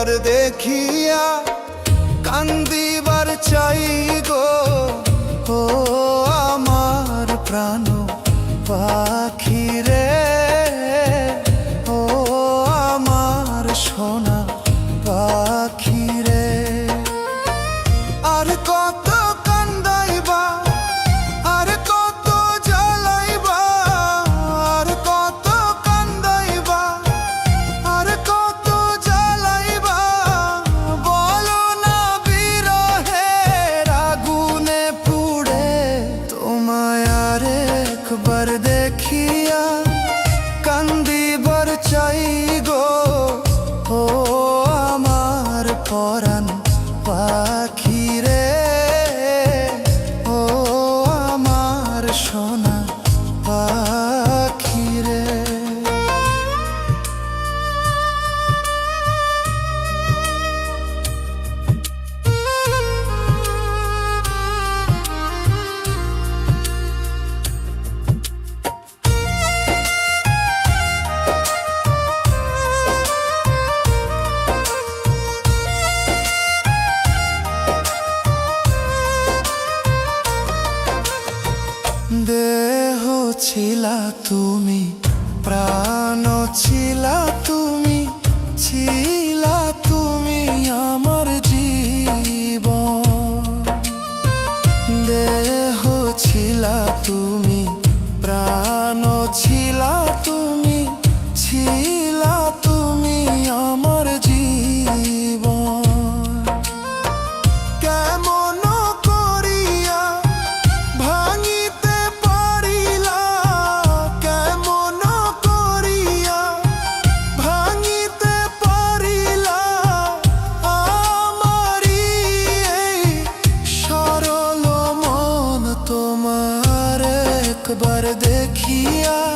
তোমার দেখিয়া কান্দিবার চাই গো। ও আমার প্রাণ পাখিরে but it ছিলা তুমি, প্রাণ ছিলা তুমি ছিলা তুমি আমার জীব দেহ ছিলা তুমি, প্রাণ ছিলা তুমি, ছিলা acabar daqui a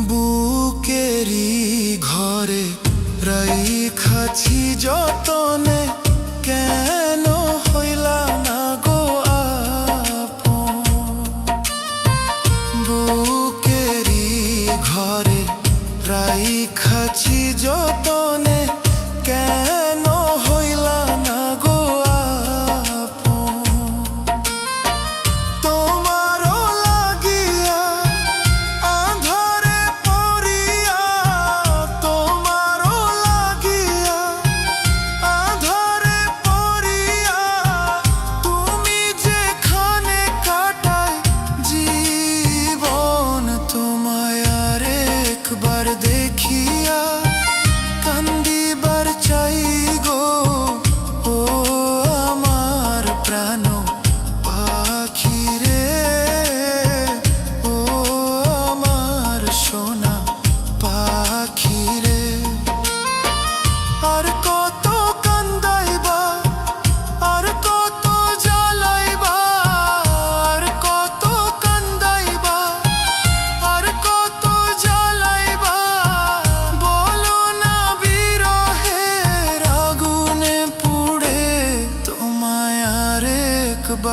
বুকেরি ঘরে রাই খাছি যতনে কেন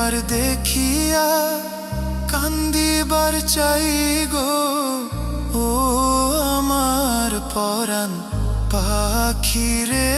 তোমার দেখিয়া কান্দিবার চাই গো। ও আমার পরাণ পাখিরে।